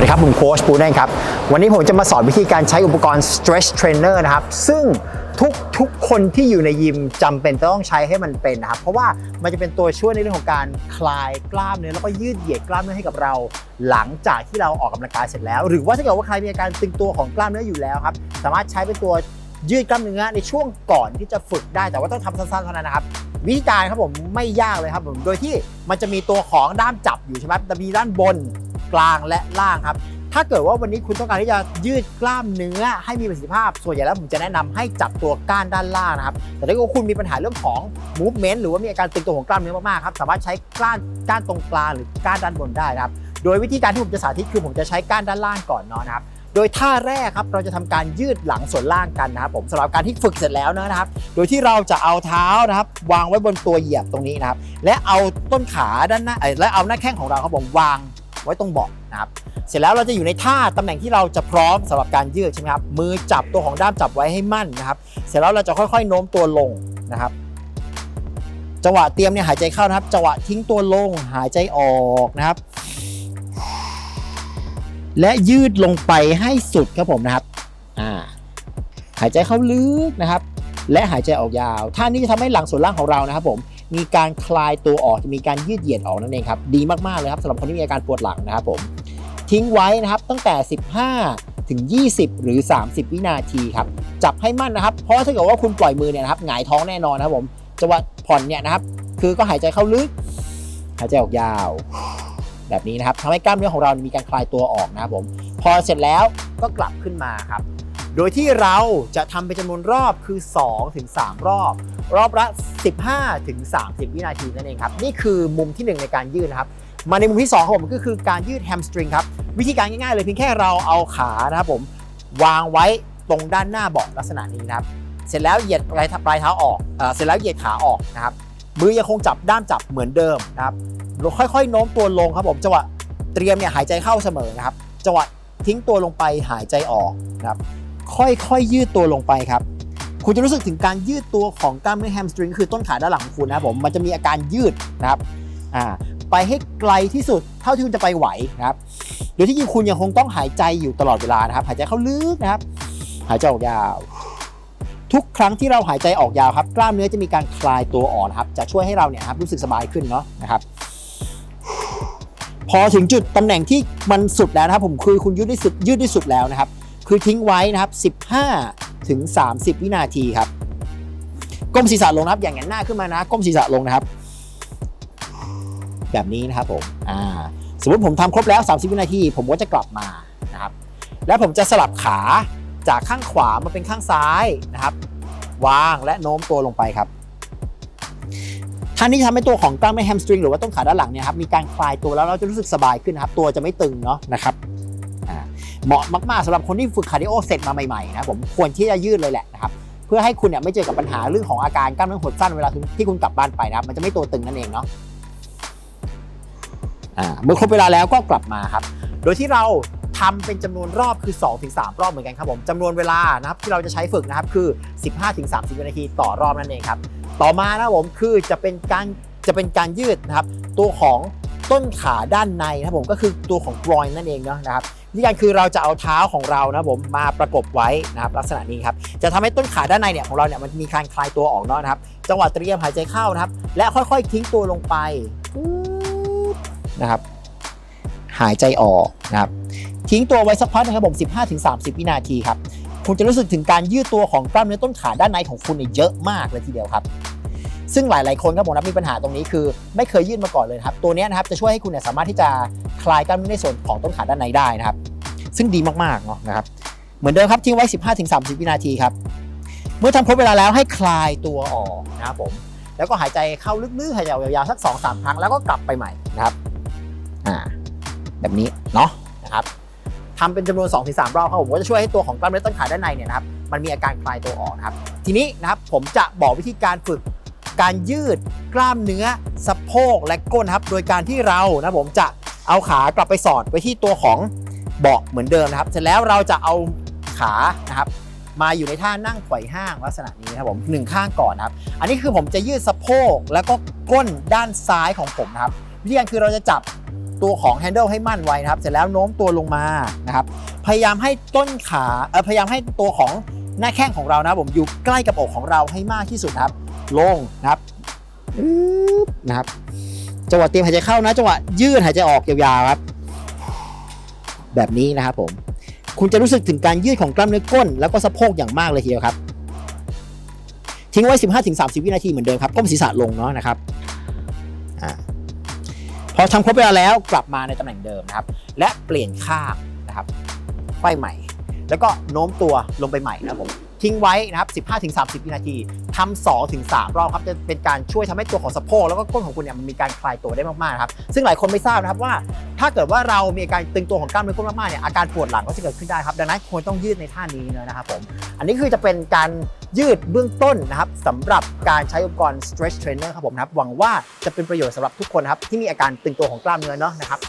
วัสดีครับ ผมโค้ชปูนั่นครับ วันนี้ผมจะมาสอนวิธีการใช้อุปกรณ์ stretch trainer นะครับ ซึ่งทุกทุกคนที่อยู่ในยิมจำเป็นต้องใช้ให้มันเป็นนะครับ เพราะว่ามันจะเป็นตัวช่วยในเรื่องของการคลายกล้ามเนื้อแล้วก็ยืดเหยียดกล้ามเนื้อให้กับเรา หลังจากที่เราออกกำลังกายเสร็จแล้ว หรือว่าถ้าเกิดว่าใครมีอาการตึงตัวของกล้ามเนื้ออยู่แล้วครับ สามารถใช้เป็นตัวยืดกล้ามเนื้อในช่วงก่อนที่จะฝึกได้แต่ว่าต้องทำสั้นๆเท่านั้นนะครับวิธีการครับผมไม่ยากเลยครับผมโดยที่มันจะมีตัวของด้ามจับอยู่ใช่ไหมจะมีด้านบน กลางและล่างครับ ถ้าเกิดว่าวันนี้คุณต้องการที่จะยืดกล้ามเนื้อให้มีประสิทธิภาพ ส่วนใหญ่แล้วผมจะแนะนำให้จับตัวก้านด้านล่างนะครับ แต่ถ้าเกิดว่าคุณมีปัญหาเรื่องของ movement หรือว่ามีอาการตึงตัวของกล้ามเนื้อมากๆครับ สามารถใช้ก้านก้านตรงกลางหรือก้านด้านบนได้นะครับ โดยวิธีการที่ผมจะสาธิตคือผมจะใช้ก้านด้านล่างก่อนเนาะนะครับโดยท่าแรกครับเราจะทำการยืดหลังส่วนล่างกันนะครับผมสำหรับการที่ฝึกเสร็จแล้วนะครับ โดยที่เราจะเอาเท้านะครับ วางไว้บนตัวเหยียบตรงนี้นะครับ และเอาต้นขาด้านหน้าและเอาหน้าแข้งของเราครับผมวาง ไว้ตรงเบาะนะครับ เสร็จแล้วเราจะอยู่ในท่าตำแหน่งที่เราจะพร้อมสำหรับการยืดใช่ไหมครับ มือจับตัวของด้ามจับไว้ให้มั่นนะครับ เสร็จแล้วเราจะค่อยๆโน้มตัวลงนะครับจังหวะเตรียมเนี่ยหายใจเข้านะครับ จังหวะทิ้งตัวลงหายใจออกนะครับ และยืดลงไปให้สุดครับผมนะครับอ่าหายใจเข้าลึกนะครับ และหายใจออกยาวท่านี้จะทำให้หลังส่วนล่างของเรานะครับผม มีการคลายตัวออกจะมีการยืดเหยียดออกนั่นเองครับดีมากๆเลยครับสำหรับคนที่มีอาการปวดหลังนะครับผมทิ้งไว้นะครับตั้งแต่ 15 ถึง 20 หรือ 30 วินาทีครับจับให้มั่นนะครับ เพราะถ้าเกิดว่าคุณปล่อยมือเนี่ยนะครับหงายท้องแน่นอนนะครับผมจังหวะผ่อนเนี่ยนะครับคือก็หายใจเข้าลึก หายใจออกยาว แบบนี้นะครับทำให้กล้ามเนื้อของเรามีการคลายตัวออกนะครับผมพอเสร็จแล้วก็กลับขึ้นมาครับ โดยที่เราจะทำเป็นจำนวนรอบคือ2ถึง3รอบ รอบละ 15ถึง30 วินาทีนั่นเองครับ นี่คือมุมที่ 1 ในการยืดนะครับ มาในมุมที่2ของผมก็คือการยืดแฮมสตริงครับ วิธีการง่ายๆเลยเพียงแค่เราเอาขานะครับผม วางไว้ตรงด้านหน้าเบาะลักษณะนี้นะครับ เสร็จแล้วเหยียดปลายปลายเท้าออกเอเสร็จแล้วเหยียดขาออกนะครับมือยังคงจับด้ามจับเหมือนเดิมนะครับค่อยๆโน้มตัวลงครับผมจังหวะเตรียมเนี่ยหายใจเข้าเสมอนะครับจังหวะทิ้งตัวลงไปหายใจออกนะครับ ค่อยๆ ยืดตัวลงไปครับคุณจะรู้สึกถึงการยืดตัวของกล้ามเนื้อแฮมสตริงคือต้นขาด้านหลังของคุณนะครับผมมันจะมีอาการยืดนะครับอ่าไปให้ไกลที่สุดเท่าที่คุณจะไปไหวนะครับโดยที่จริงคุณยังคงต้องหายใจอยู่ตลอดเวลานะครับ หายใจเข้าลึกนะครับ หายใจออกยาว ทุกครั้งที่เราหายใจออกยาวครับ กล้ามเนื้อจะมีการคลายตัวอ่อนครับ จะช่วยให้เราเนี่ยครับรู้สึกสบายขึ้นเนาะนะครับพอถึงจุดตำแหน่งที่มันสุดแล้วนะครับผมคือคุณยืดได้สุดยืดได้สุดแล้วนะครับ คือทิ้งไว้นะครับ 15 ถึง 30 วินาทีครับ ก้มศีรษะลงนะครับ อย่างแหงนหน้าขึ้นมานะ ก้มศีรษะลงนะครับ แบบนี้นะครับผม อ่า สมมติผมทำครบแล้ว 30 วินาที ผมก็จะกลับมานะครับ แล้วผมจะสลับขาจากข้างขวามาเป็นข้างซ้ายนะครับ วางและโน้มตัวลงไปครับท่านี้จะทำให้ตัวของกล้ามเนื้อแฮมสตริงหรือว่าต้นขาด้านหลังเนี่ยครับมีการคลายตัวแล้วเราจะรู้สึกสบายขึ้นนะครับ ตัวจะไม่ตึงเนาะนะครับ เหมาะมากๆสำหรับคนที่ฝึกคาร์ดิโอเสร็จมาใหม่ๆนะผมควรที่จะยืดเลยแหละนะครับเพื่อให้คุณเนี่ยไม่เจอกับปัญหาเรื่องของอาการกล้ามเนื้อหดสั้นเวลาที่คุณกลับบ้านไปนะครับมันจะไม่ตัวตึงนั่นเองเนาะเมื่อครบเวลาแล้วก็กลับมาครับ โดยที่เราทำเป็นจำนวนรอบคือ 2-3 รอบเหมือนกันครับผมจำนวนเวลานะครับที่เราจะใช้ฝึกนะครับคือ 15-30 วินาทีต่อรอบนั่นเองครับ ต่อมานะผมคือจะเป็นการจะเป็นการยืดนะครับ ตัวของต้นขาด้านในนะครับผมก็คือตัวของกรอยนั่นเองเนาะนะครับ วิธีการคือเราจะเอาเท้าของเรานะผมมาประกบไว้นะครับลักษณะนี้ครับจะทำให้ต้นขาด้านในเนี่ยของเราเนี่ยมันมีการคลายตัวออกเนาะนะครับจังหวะเตรียมหายใจเข้านะครับ และค่อยๆทิ้งตัวลงไปนะครับ หายใจออกนะครับทิ้งตัวไว้สักพักนะครับผม 15-30 วินาทีครับ คุณจะรู้สึกถึงการยืดตัวของกล้ามเนื้อต้นขาด้านในของคุณเนี่ยเยอะมากเลยทีเดียวครับ ซึ่งหลาย ๆ คนครับผมนะมีปัญหาตรงนี้คือ ไม่เคยยืดมาก่อนเลยครับ ตัวนี้นะครับจะช่วยให้คุณเนี่ยสามารถที่จะคลายกล้ามเนื้อในส่วนของต้นขาด้านในได้นะครับ ซึ่งดีมากๆเนาะนะครับ เหมือนเดิมครับทิ้งไว้ 15-30 วินาทีครับ เมื่อทำครบเวลาแล้วให้คลายตัวออกนะครับผม แล้วก็หายใจเข้าลึกๆ หายใจยาวๆ สัก 2-3 ครั้ง แล้วก็กลับไปใหม่นะครับ อ่า แบบนี้เนาะนะครับทำเป็นจำนวน 2-3 รอบครับผมก็จะช่วยให้ตัวของกล้ามเนื้อต้นขาด้านในเนี่ยนะครับมันมีอาการคลายตัวออกครับ ทีนี้นะครับผมจะบอกวิธีการฝึก การยืดกล้ามเนื้อสะโพกและก้นครับ โดยการที่เรานะผมจะเอาขากลับไปสอดไว้ที่ตัวของเบาะเหมือนเดิมนะครับ เสร็จแล้วเราจะเอาขานะครับมาอยู่ในท่านั่งไขว่ห้างลักษณะนี้นะครับผมหนึ่งข้างก่อนครับ อันนี้คือผมจะยืดสะโพกแล้วก็ก้นด้านซ้ายของผมนะครับวิธีการคือเราจะจับตัวของแฮนเดิลให้มั่นไว้นะครับ เสร็จแล้วโน้มตัวลงมานะครับ พยายามให้ต้นขาเออพยายามให้ตัวของ หน้าแข้งของเรานะผมอยู่ใกล้กับอกของเราให้มากที่สุดครับ ลงนะครับนะครับจังหวะเตรียมหายใจเข้านะจังหวะยืดหายใจออกยาวๆครับ แบบนี้นะครับผม คุณจะรู้สึกถึงการยืดของกล้ามเนื้อก้น แล้วก็สะโพกอย่างมากเลยทีเดียวครับ ทิ้งไว้ 15-30 วินาทีเหมือนเดิมครับก้มศีรษะลงเนาะนะครับอ่าพอทำครบเวลาแล้วกลับมาในตำแหน่งเดิมนะครับ และเปลี่ยนข้างนะครับไขว้ใหม่ แล้วก็โน้มตัวลงไปใหม่นะครับผมทิ้งไว้นะครับ 15-30 วินาทีทำ2ถึง3รอบครับ จะเป็นการช่วยทำให้ตัวของสะโพกแล้วก็ก้นของคุณเนี่ยมันมีการคลายตัวได้มากๆครับ ซึ่งหลายคนไม่ทราบนะครับว่า ถ้าเกิดว่าเรามีอาการตึงตัวของกล้ามเนื้อก้นมากๆเนี่ยอาการปวดหลังก็จะเกิดขึ้นได้ครับ ดังนั้นควรต้องยืดในท่านี้เลยนะครับผม อันนี้คือจะเป็นการยืดเบื้องต้นนะครับสำหรับการใช้อุปกรณ์ stretch trainer ครับผมนะครับ หวังว่าจะเป็นประโยชน์สำหรับทุกคนนะครับที่มีอาการตึงตัวของกล้ามเนื้อเนาะนะครับ